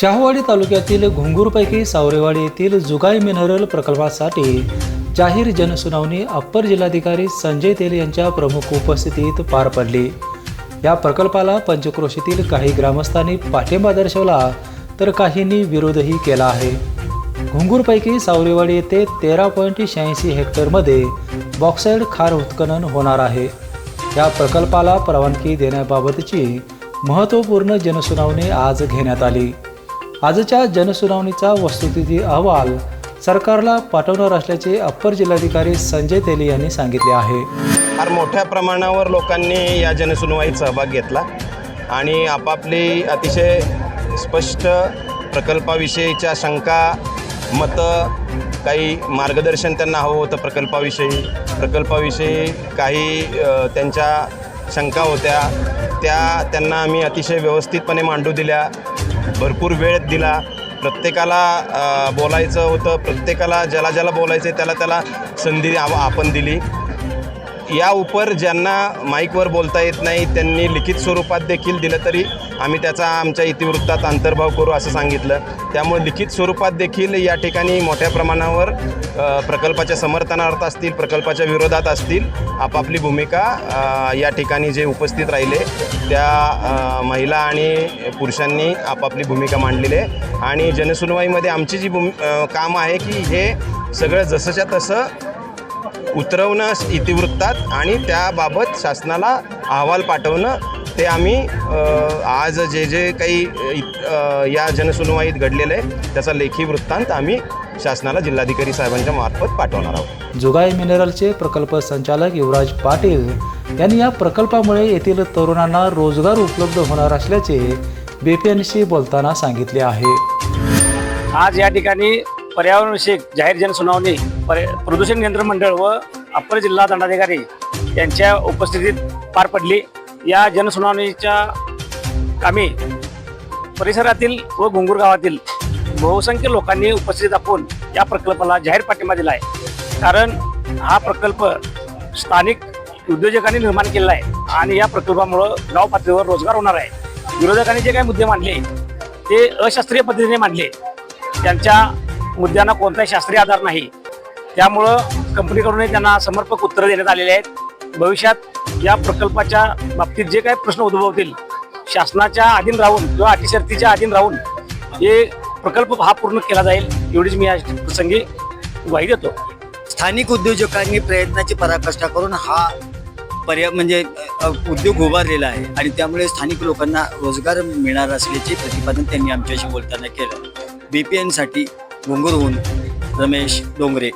शाहवाडी तालुक्यातील घुंगूरपैकी सावरेवाडी येथील जुगाई मिनरल प्रकल्पासाठी जाहीर जनसुनावणी अप्पर जिल्हाधिकारी संजय तेल यांच्या प्रमुख उपस्थितीत पार पडली. या प्रकल्पाला पंचक्रोशीतील काही ग्रामस्थांनी पाठिंबा दर्शवला तर काहींनी विरोधही केला आहे. घुंगूरपैकी सावरेवाडी येथे तेरा पॉईंट शहाऐंशी हेक्टरमध्ये बॉक्साईड खार उत्खनन होणार आहे. या प्रकल्पाला परवानगी देण्याबाबतची महत्त्वपूर्ण जनसुनावणी आज घेण्यात आली. आजच्या जनसुनावणीचा वस्तुस्थिती अहवाल सरकारला पाठवणार असल्याचे अप्पर जिल्हाधिकारी संजय तेली यांनी सांगितले आहे. फार मोठ्या प्रमाणावर लोकांनी या जनसुनवाईत सहभाग घेतला आणि आपापली अतिशय स्पष्ट प्रकल्पाविषयीच्या शंका मतं काही मार्गदर्शन त्यांना हवं होतं प्रकल्पाविषयी. प्रकल्पाविषयी काही त्यांच्या शंका होत्या. त्या त्यांना आम्ही अतिशय व्यवस्थितपणे मांडू दिल्या. भरपूर वेळ दिला. प्रत्येकाला बोलायचं होतं. प्रत्येकाला ज्याला ज्याला बोलायचं आहे त्याला त्याला संधी आव- आपण दिली. या उपर ज्यांना माईकवर बोलता येत नाही त्यांनी लिखित स्वरूपात देखील दिलं तरी आम्ही त्याचा आमच्या इतिवृत्तात अंतर्भाव करू असं सांगितलं. त्यामुळे लिखित स्वरूपात देखील या ठिकाणी मोठ्या प्रमाणावर प्रकल्पाच्या समर्थनार्थ असतील प्रकल्पाच्या विरोधात असतील आपापली भूमिका या ठिकाणी जे उपस्थित राहिले त्या महिला आणि पुरुषांनी आपापली भूमिका मांडलेली आहे. आणि जनसुनवाईमध्ये आमची जी भूमि काम आहे की हे सगळं जसंच्या तसं उतरवणं इतिवृत्तात आणि त्याबाबत शासनाला अहवाल पाठवणं ते आम्ही आज जे जे काही या जनसुनवाईत घडलेलं आहे त्याचा लेखी वृत्तांत आम्ही शासनाला जिल्हाधिकारी साहेबांच्या मार्फत पाठवणार आहोत. जुगाई मिनरलचे प्रकल्प संचालक युवराज पाटील यांनी या प्रकल्पामुळे येथील तरुणांना रोजगार उपलब्ध होणार असल्याचे बीपीएनशी बोलताना सांगितले आहे. आज या ठिकाणी पर्यावरणविषयक जाहीर जनसुनावणी प्रदूषण नियंत्रण मंडळ व अप्पर जिल्हा दंडाधिकारी यांच्या उपस्थितीत पार पडली. या जनसुनावणीच्या कामी परिसरातील व घुंगूर गावातील बहुसंख्य लोकांनी उपस्थित दाखवून या प्रकल्पाला जाहीर पाठिंबा दिला आहे कारण हा प्रकल्प स्थानिक उद्योजकांनी निर्माण केलेला आहे आणि या प्रकल्पामुळं गाव पातळीवर रोजगार होणार आहे. विरोधकांनी जे काही मुद्दे मांडले ते अशास्त्रीय पद्धतीने मांडले. त्यांच्या मुद्द्यांना कोणताही शास्त्रीय आधार नाही. त्यामुळं कंपनीकडूनही त्यांना समर्पक उत्तरं देण्यात आलेली आहेत. भविष्यात या प्रकल्पाच्या बाबतीत जे काही प्रश्न उद्भवतील शासनाच्या अधीन राहून किंवा अटीशर्तीच्या अधीन राहून हे प्रकल्प हा पूर्ण केला जाईल एवढीच मी या प्रसंगी ग्वाही देतो. स्थानिक उद्योजकांनी प्रयत्नाची पराकाष्ठा करून हा पर्याय म्हणजे उद्योग उभारलेला आहे आणि त्यामुळे स्थानिक लोकांना रोजगार मिळणार असल्याचे प्रतिपादन त्यांनी आमच्याशी बोलताना केलं. बी पी एनसाठी घुंगूरहून रमेश डोंगरे.